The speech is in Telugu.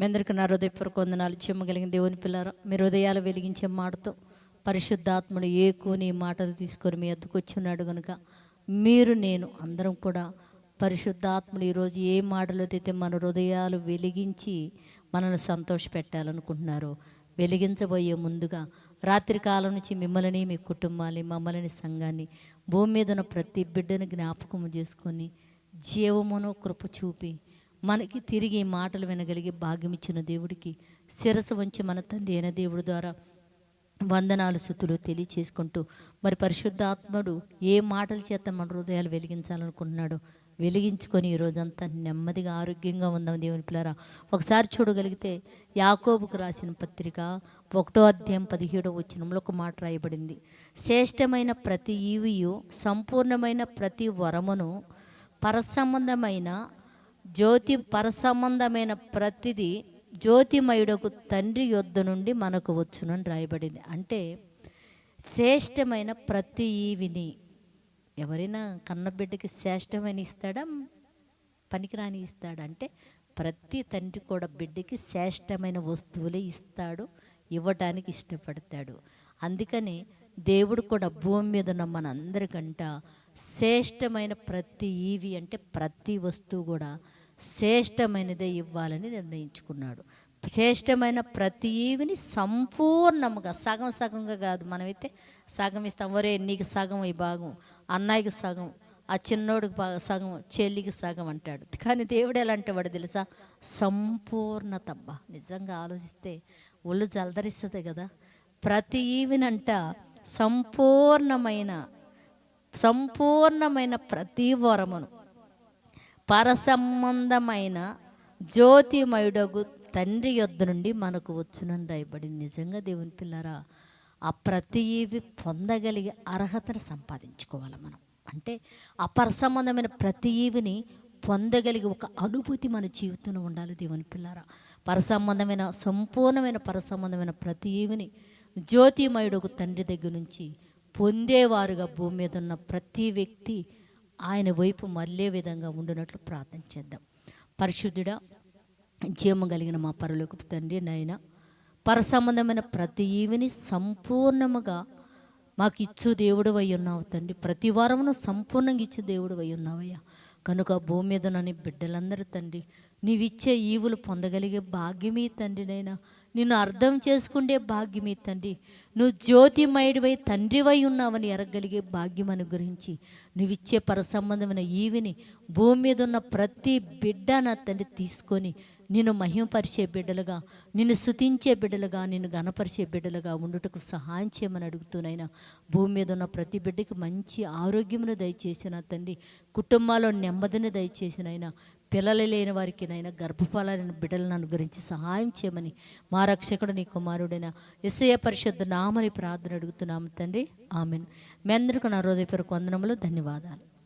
మీ అందరికీ నా హృదయపూర్వక వందనాలు. చెమ్మగలిగిన దేవుని పిల్లరా మీరు హృదయాలు వెలిగించే మాటతో పరిశుద్ధాత్ముడు ఏ కోని మాటలు తీసుకొని మీ ఎద్దుకు వచ్చి ఉన్నాడు కనుక మీరు నేను అందరం కూడా పరిశుద్ధాత్ముడు ఈరోజు ఏ మాటలు అయితే మన హృదయాలు వెలిగించి మనల్ని సంతోష పెట్టాలనుకుంటున్నారో వెలిగించబోయే ముందుగా రాత్రి కాలం నుంచి మిమ్మల్ని మీ కుటుంబాన్ని మమ్మల్ని సంఘాన్ని భూమి మీద ఉన్న ప్రతి బిడ్డను జ్ఞాపకం చేసుకొని జీవమును కృప చూపి మనకి తిరిగి మాటలు వినగలిగే భాగ్యం ఇచ్చిన దేవుడికి శిరసు వంచి మన తండ్రి అయిన దేవుడి ద్వారా వందనాలు సుతులు తెలియచేసుకుంటూ మరి పరిశుద్ధాత్ముడు ఏ మాటల చేత మన హృదయాలు వెలిగించాలనుకుంటున్నాడో వెలిగించుకొని ఈ నెమ్మదిగా ఆరోగ్యంగా ఉందాం దేవుని పిల్లరా. ఒకసారి చూడగలిగితే యాకోబుకు రాసిన పత్రిక ఒకటో అధ్యాయం పదిహేడో వచ్చినంలో ఒక మాట రాయబడింది. శ్రేష్టమైన ప్రతి ఈవియు సంపూర్ణమైన ప్రతి వరమును పరసంబంధమైన జ్యోతి పరసంబంధమైన ప్రతిదీ జ్యోతిమయుడకు తండ్రి యొద్ద నుండి మనకు వచ్చునని రాయబడింది. అంటే శ్రేష్టమైన ప్రతి ఈవిని ఎవరైనా కన్నబిడ్డకి శ్రేష్టమైన ఇస్తాడా? పనికిరాని ఇస్తాడు? అంటే ప్రతి తండ్రి కూడా బిడ్డకి శ్రేష్టమైన వస్తువులే ఇస్తాడు ఇవ్వటానికి ఇష్టపడతాడు. అందుకని దేవుడు కూడా భూమి మీద ఉన్న మనందరికంట శ్రేష్టమైన ప్రతి ఈవి అంటే ప్రతి వస్తువు కూడా శ్రేష్టమైనదే ఇవ్వాలని నిర్ణయించుకున్నాడు. శ్రేష్టమైన ప్రతి ఈవిని సంపూర్ణముగా సగం సగంగా కాదు మనమైతే సగం ఇస్తాం. ఒరే నీకు సగం ఈ భాగం అన్నయ్యకి సగం ఆ చిన్నోడికి సగం చెల్లికి సగం అంటాడు. కానీ దేవుడు ఎలా అంటేవాడు తెలుసా? సంపూర్ణతబ్బా నిజంగా ఆలోచిస్తే ఒళ్ళు జలదరిస్తుంది కదా. ప్రతి ఈవినంట సంపూర్ణమైన సంపూర్ణమైన ప్రతి వరమును పరసంబంధమైన జ్యోతిమయుడగు తండ్రి యొద్ద నుండి మనకు వచ్చునని రాయబడింది. నిజంగా దేవుని పిల్లరా ఆ ప్రతి పొందగలిగే అర్హతను సంపాదించుకోవాలి మనం. అంటే ఆ ప్రతి ఈవిని పొందగలిగే ఒక అనుభూతి మన జీవితంలో ఉండాలి దేవుని పిల్లరా. పరసంబంధమైన సంపూర్ణమైన పరసంబంధమైన ప్రతి ఈవిని జ్యోతిమయుడు తండ్రి దగ్గర నుంచి పొందేవారుగా భూమి మీద ఉన్న ప్రతి వ్యక్తి ఆయన వైపు మళ్ళే విధంగా ఉండినట్లు ప్రార్థన చేద్దాం. పరిశుద్ధుడా జీవం కలిగిన మా పరలోకి తండ్రి నాయన పరసంబంధమైన ప్రతి ఈవిని సంపూర్ణముగా మాకు ఇచ్చు దేవుడు అయి ఉన్నావు తండ్రి. ప్రతి వారమును సంపూర్ణంగా ఇచ్చు దేవుడు అయి ఉన్నావయ్యా. కనుక భూమి మీద నన్ను బిడ్డలందరూ తండ్రి నీవిచ్చే ఈవులు పొందగలిగే భాగ్యమీ తండ్రి నైనా నిన్ను అర్థం చేసుకుండే భాగ్యమీ తండ్రి. నువ్వు జ్యోతిమయుడివై తండ్రివై ఉన్నావని ఎరగలిగే భాగ్యం అనుగ్రహించి నువ్విచ్చే పరసంబంధమైన ఈవిని భూమి మీద ఉన్న ప్రతి బిడ్డ నా తండ్రి తీసుకొని నిన్ను మహిమపరిచే బిడ్డలుగా నిన్ను స్థుతించే బిడ్డలుగా నిన్ను గణపరిచే బిడ్డలుగా ఉండుటకు సహాయం చేయమని అడుగుతూనైనా భూమి మీద ఉన్న ప్రతి బిడ్డకి మంచి ఆరోగ్యమును దయచేసిన తండ్రి కుటుంబాల్లో నెమ్మదిని దయచేసినైనా పిల్లలు లేని వారికి నైనా గర్భఫలాలను బిడ్డలను అనుగ్రహించి సహాయం చేయమని మా రక్షకుడు నీ కుమారుడైన ఎస్ఐ పరిషత్ నామని ప్రార్థన అడుగుతున్నాము తండ్రి. ఆమెను. మీ అందరికీ నా హృదయపూర్వక వందనములు ధన్యవాదాలు.